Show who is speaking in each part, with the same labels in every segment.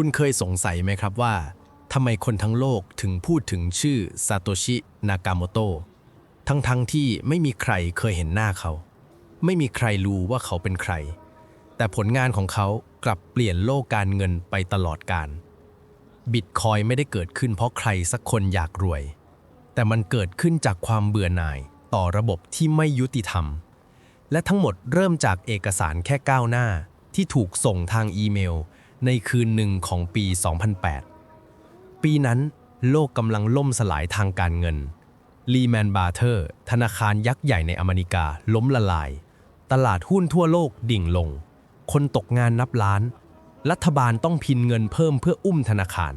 Speaker 1: คุณเคยสงสัยไหมครับว่าทำไมคนทั้งโลกถึงพูดถึงชื่อซาโตชิ นากาโมโตะทั้งๆทที่ไม่มีใครเคยเห็นหน้าเขา ไม่มีใครรู้ว่าเขาเป็นใคร แต่ผลงานของเขากลับเปลี่ยนโลกการเงินไปตลอดกาลบิตคอยไม่ได้เกิดขึ้นเพราะใครสักคนอยากรวย แต่มันเกิดขึ้นจากความเบื่อหน่ายต่อระบบที่ไม่ยุติธรรม และทั้งหมดเริ่มจากเอกสารแค่ก้าวหน้าที่ถูกส่งทางอีเมล ในคืนหนึ่งของปี 2008 ปีนั้นโลกกำลังล่มสลายทางการเงินลีแมนบาร์เทอร์ธนาคารยักษ์ใหญ่ในอเมริกาล้มละลาย ตลาดหุ้นทั่วโลกดิ่งลง คนตกงานนับล้าน รัฐบาลต้องพินเงินเพิ่มเพื่ออุ้มธนาคาร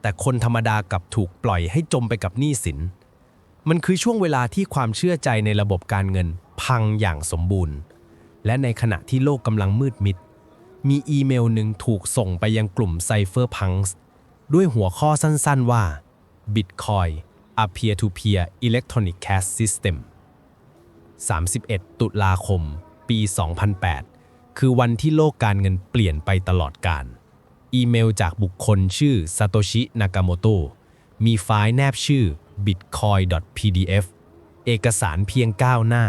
Speaker 1: แต่คนธรรมดากลับถูกปล่อยให้จมไปกับหนี้สิน มันคือช่วงเวลาที่ความเชื่อใจในระบบการเงินพังอย่างสมบูรณ์ และในขณะที่โลกกำลังมืดมิด มีอีเมลหนึ่งถูกส่งไปยังกลุ่มไซเฟอร์พังส์ด้วยหัวข้อสั้นๆว่า Bitcoin a peer-to-peer electronic cash system 31 ตุลาคม ปี 2008 คือวันที่โลกการเงินเปลี่ยนไปตลอดกาลอีเมลจากบุคคลชื่อซาโตชินากาโมโตมีไฟล์แนบชื่อ bitcoin.pdf เอกสารเพียง 9 หน้า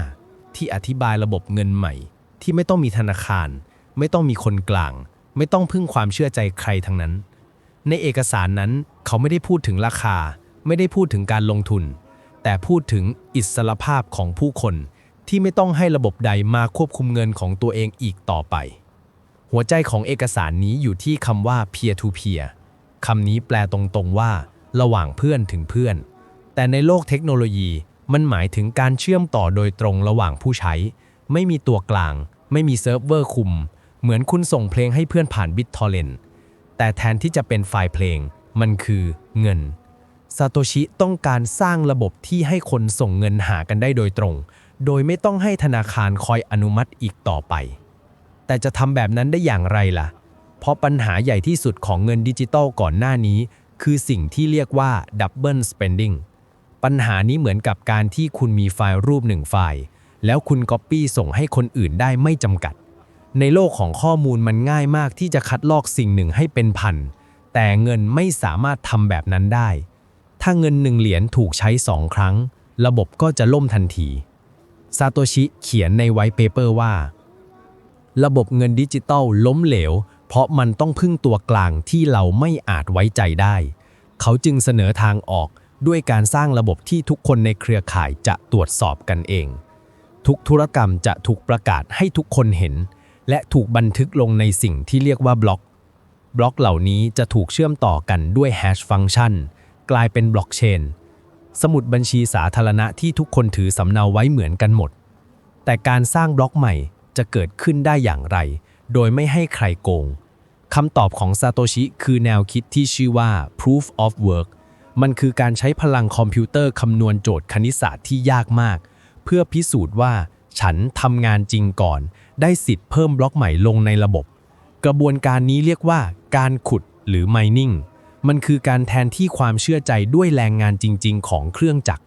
Speaker 1: ที่อธิบายระบบเงินใหม่ ที่ไม่ต้องมีธนาคาร ไม่ต้องมีคนกลาง ไม่ต้องพึ่งความเชื่อใจใครทั้งนั้น ในเอกสารนั้นเขาไม่ได้พูดถึงราคา ไม่ได้พูดถึงการลงทุน แต่พูดถึงอิสรภาพของผู้คน ที่ไม่ต้องให้ระบบใดมาควบคุมเงินของตัวเองอีกต่อไป หัวใจของเอกสารนี้อยู่ที่คำว่า peer to peer คำนี้แปลตรงๆว่า ระหว่างเพื่อนถึงเพื่อน แต่ในโลกเทคโนโลยีมันหมายถึงการเชื่อมต่อโดยตรงระหว่างผู้ใช้ ไม่มีตัวกลาง ไม่มีเซิร์ฟเวอร์คุม เหมือนคุณส่งเพลงให้เพื่อนผ่านบิตทอร์เรนแต่แทนที่จะเป็นไฟล์เพลง มันคือเงินซาโตชิต้องการสร้างระบบที่ให้คนส่งเงินหากันได้โดยตรง โดยไม่ต้องให้ธนาคารคอยอนุมัติอีกต่อไป แต่จะทำแบบนั้นได้อย่างไรล่ะ เพราะปัญหาใหญ่ที่สุดของเงินดิจิตอลก่อนหน้านี้ คือสิ่งที่เรียกว่า Double Spending ปัญหานี้เหมือนกับการที่คุณมีไฟล์รูปหนึ่งไฟล์ แล้วคุณก๊อปปี้ส่งให้คนอื่นได้ไม่จำกัด ในโลกของข้อมูลมันง่ายมากที่จะคัดลอกสิ่งหนึ่งให้เป็นพัน แต่เงินไม่สามารถทำแบบนั้นได้ ถ้าเงินหนึ่งเหรียญถูกใช้สองครั้ง ระบบก็จะล่มทันที ซาโตชิเขียนในไวท์เปเปอร์ว่า ระบบเงินดิจิตอลล้มเหลว เพราะมันต้องพึ่งตัวกลางที่เราไม่อาจไว้ใจได้ เขาจึงเสนอทางออกด้วยการสร้างระบบที่ทุกคนในเครือข่ายจะตรวจสอบกันเอง ทุกธุรกรรมจะถูกประกาศให้ทุกคนเห็น และถูกบันทึกลงในสิ่งที่เรียกว่าบล็อก บล็อกเหล่านี้จะถูกเชื่อมต่อกันด้วยแฮชฟังก์ชันกลายเป็นบล็อกเชน สมุดบัญชีสาธารณะที่ทุกคนถือสำเนาไว้เหมือนกันหมด แต่การสร้างบล็อกใหม่จะเกิดขึ้นได้อย่างไร โดยไม่ให้ใครโกงคำตอบของซาโตชิคือแนวคิดที่ชื่อว่า proof of work มันคือการใช้พลังคอมพิวเตอร์คำนวณโจทย์คณิตศาสตร์ที่ยากมาก เพื่อพิสูจน์ว่าฉันทำงานจริงก่อน ได้สิทธิ์เพิ่มบล็อกใหม่ลงในระบบ กระบวนการนี้เรียกว่าการขุดหรือ mining มันคือการแทนที่ความเชื่อใจด้วยแรงงานจริง ๆ ของเครื่องจักร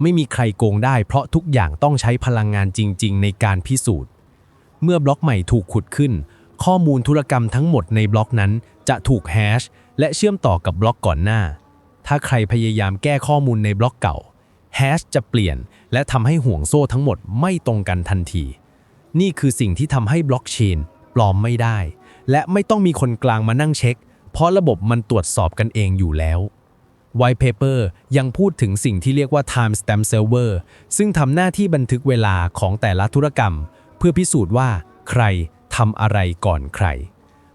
Speaker 1: ไม่มีใครโกงได้เพราะทุกอย่างต้องใช้พลังงานจริง ๆ ในการพิสูจน์ เมื่อบล็อกใหม่ถูกขุดขึ้น ข้อมูลธุรกรรมทั้งหมดในบล็อกนั้นจะถูกแฮชและเชื่อมต่อกับบล็อกก่อนหน้า ถ้าใครพยายามแก้ข้อมูลในบล็อกเก่าแฮชจะเปลี่ยนและทำให้ห่วงโซ่ทั้งหมดไม่ตรงกันทันที นี่คือสิ่งที่ทำให้บล็อกเชนปลอมไม่ได้ และไม่ต้องมีคนกลางมานั่งเช็ค เพราะระบบมันตรวจสอบกันเองอยู่แล้ว White Paper ยังพูดถึงสิ่งที่เรียกว่า Timestamp Server ซึ่งทำหน้าที่บันทึกเวลาของแต่ละธุรกรรม เพื่อพิสูจน์ว่า ใครทำอะไรก่อนใคร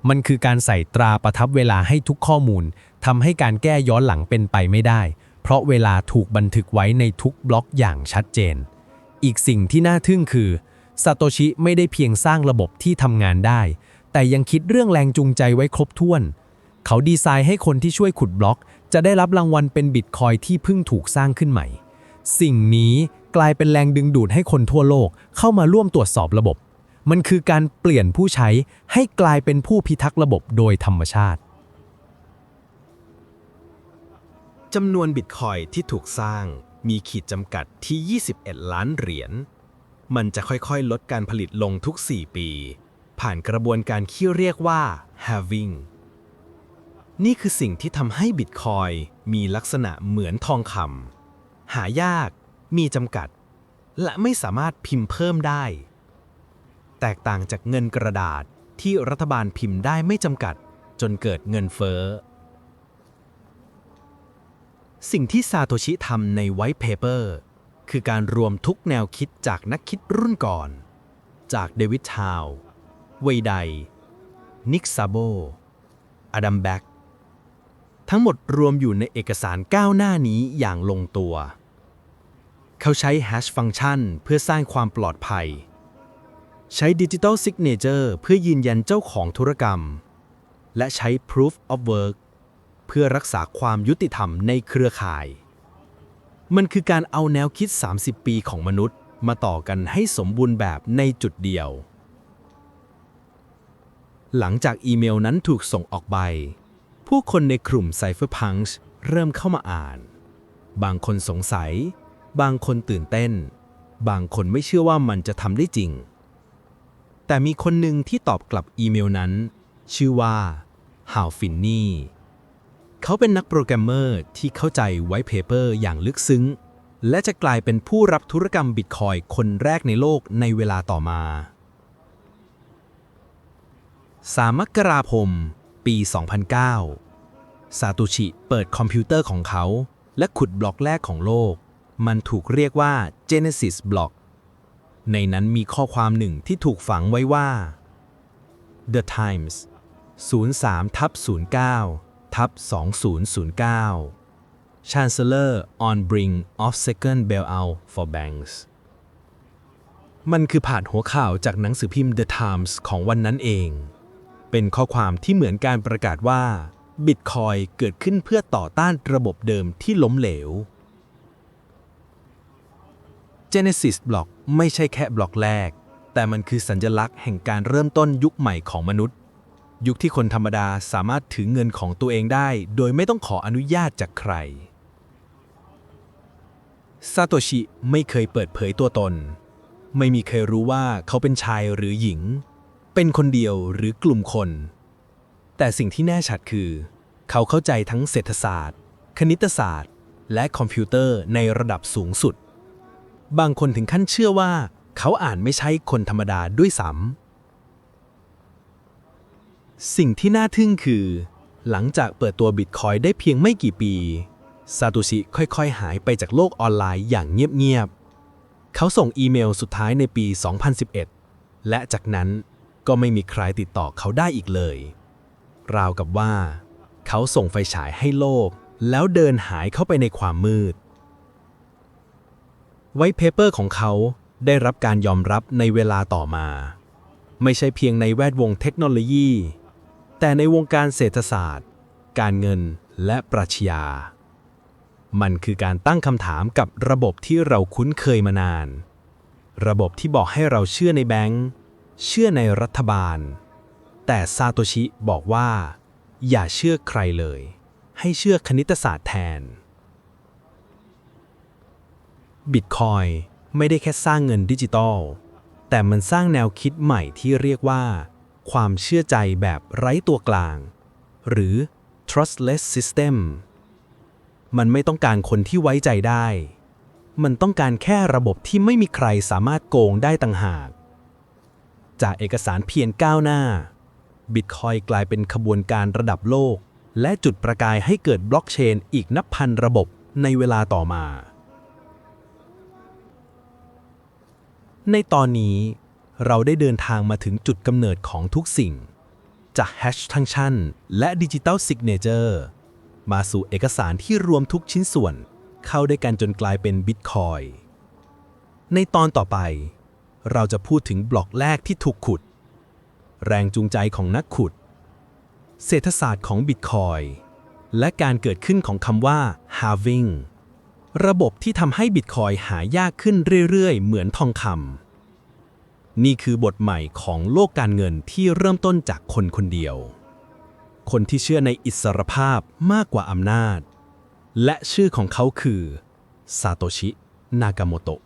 Speaker 1: มันคือการใส่ตราประทับเวลาให้ทุกข้อมูลทำให้การแก้ย้อนหลังเป็นไปไม่ได้ เพราะเวลาถูกบันทึกไว้ในทุกบล็อกอย่างชัดเจน อีกสิ่งที่น่าทึ่งคือ ซาโตชิไม่ได้เพียงสร้างระบบที่ทำงานได้ แต่ยังคิดเรื่องแรงจูงใจไว้ครบถ้วน เขาดีไซน์ให้คนที่ช่วยขุดบล็อก จะได้รับรางวัลเป็นบิตคอยที่เพิ่งถูกสร้างขึ้นใหม่ สิ่งนี้กลายเป็นแรงดึงดูดให้คนทั่วโลกเข้ามาร่วมตรวจสอบระบบ มันคือการเปลี่ยนผู้ใช้ให้กลายเป็นผู้พิทักษ์ระบบโดยธรรมชาติ
Speaker 2: จำนวนบิตคอยที่ถูกสร้างมีขีดจำกัดที่ 21 ล้านเหรียญ มันจะค่อยๆ ลดการผลิตลงทุก 4 ปี ผ่านกระบวนการที่เรียกว่า halving นี่คือสิ่งที่ทำให้บิตคอยมีลักษณะเหมือนทองคำหายาก มีจำกัด และไม่สามารถพิมพ์เพิ่มได้ แตกต่างจากเงินกระดาษที่รัฐบาลพิมพ์ได้ไม่จำกัด จนเกิดเงินเฟ้อ สิ่งที่ซาโตชิทำในไวท์เพเปอร์ คือการรวมทุกแนวคิดจากนักคิดรุ่นก่อน จากเดวิดทาวเวยไดนิกซาโบอดัมแบ็กทั้งหมดรวมอยู่ในเอกสารก้าวหน้านี้อย่างลงตัว เขาใช้แฮชฟังก์ชันเพื่อสร้างความปลอดภัย ใช้ดิจิ t a ลซิกเนเจอร์เพื่อยืนยันเจ้าของธุรกรรม และใช้ Proof of Work เพื่อรักษาความยุติธรรมในเครือข่าย มันคือการเอาแนวคิด 30 ปีของมนุษย์ มาต่อกันให้สมบูรณ์แบบในจุดเดียว หลังจากอีเมลนั้นถูกส่งออกไป ผู้คนในกลุ่ม Cypherpunks เริ่มเข้ามาอ่าน บางคนสงสัย บางคนตื่นเต้น บางคนไม่เชื่อว่ามันจะทำได้จริง แต่มีคนหนึ่งที่ตอบกลับอีเมลนั้น ชื่อว่าฮาวฟินนี่ เขาเป็นนักโปรแกรมเมอร์ที่เข้าใจไวท์เพเปอร์อย่างลึกซึ้ง และจะกลายเป็นผู้รับธุรกรรมบิตคอยคนแรกในโลกในเวลาต่อมา 3 มกราคม ปี 2009 ซาโตชิเปิดคอมพิวเตอร์ของเขา และขุดบล็อกแรกของโลก มันถูกเรียกว่า Genesis Block ในนั้นมีข้อความหนึ่งที่ถูกฝังไว้ว่า The Times 03ทับ09 ทับ2009 Chancellor on brink of second bailout for banks มันคือผ่านหัวข่าวจากหนังสือพิมพ์ The Times ของวันนั้นเอง เป็นข้อความที่เหมือนการประกาศว่าบิตคอยเกิดขึ้นเพื่อต่อต้านระบบเดิมที่ล้มเหลว Genesis Block ไม่ใช่แค่บล็อกแรก แต่มันคือสัญลักษณ์แห่งการเริ่มต้นยุคใหม่ของมนุษย์ ยุคที่คนธรรมดาสามารถถือเงินของตัวเองได้ โดยไม่ต้องขออนุญาตจากใคร ซาโตชิไม่เคยเปิดเผยตัวตน ไม่มีใครรู้ว่าเขาเป็นชายหรือหญิง เป็นคนเดียวหรือกลุ่มคน แต่สิ่งที่แน่ชัดคือ เขาเข้าใจทั้งเศรษฐศาสตร์ คณิตศาสตร์ และคอมพิวเตอร์ในระดับสูงสุด บางคนถึงขั้นเชื่อว่า เขาอ่านไม่ใช่คนธรรมดาด้วยซ้ำ สิ่งที่น่าทึ่งคือ หลังจากเปิดตัวบิตคอยได้เพียงไม่กี่ปีซาโตชิค่อยๆ หายไปจากโลกออนไลน์อย่างเงียบๆ เขาส่งอีเมลสุดท้ายในปี 2011 และจากนั้นก็ไม่มีใครติดต่อเขาได้อีกเลย ราวกับว่า เขาส่งไฟฉายให้โลก แล้วเดินหายเข้าไปในความมืด ไวท์เพเปอร์ของเขาได้รับการยอมรับในเวลาต่อมา ไม่ใช่เพียงในแวดวงเทคโนโลยี แต่ในวงการเศรษฐศาสตร์ การเงินและปรัชญา มันคือการตั้งคำถามกับระบบที่เราคุ้นเคยมานาน ระบบที่บอกให้เราเชื่อในแบงก์เชื่อในรัฐบาล แต่ซาโตชิบอกว่า อย่าเชื่อใครเลย ให้เชื่อคณิตศาสตร์แทนบิตคอยไม่ได้แค่สร้างเงินดิจิตอลแต่มันสร้างแนวคิดใหม่ที่เรียกว่า ความเชื่อใจแบบไร้ตัวกลาง หรือ trustless system มันไม่ต้องการคนที่ไว้ใจได้ มันต้องการแค่ระบบที่ไม่มีใครสามารถโกงได้ต่างหาก จากเอกสารเพียงก้าวหน้า บิตคอยกลายเป็นขบวนการระดับโลก และจุดประกายให้เกิดบล็อกเชนอีกนับพันระบบในเวลาต่อมา ในตอนนี้ เราได้เดินทางมาถึงจุดกำเนิดของทุกสิ่ง จากแฮชทังชันและดิจิ t a ลซิกเนเจอร์มาสู่เอกสารที่รวมทุกชิ้นส่วน เข้าด้วยกันจนกลายเป็นบิตคอยในตอนต่อไป เราจะพูดถึงบล็อกแรกที่ถูกขุด แรงจูงใจของนักขุด เศรษฐศาสตร์ของบิตคอยและการเกิดขึ้นของคำว่า halving ระบบที่ทำให้บิตคอยหายากขึ้นเรื่อยๆ เหมือนทองคำ นี่คือบทใหม่ของโลกการเงินที่เริ่มต้นจากคนคนเดียว คนที่เชื่อในอิสรภาพมากกว่าอำนาจ และชื่อของเขาคือซาโตชิ นากาโมโตะ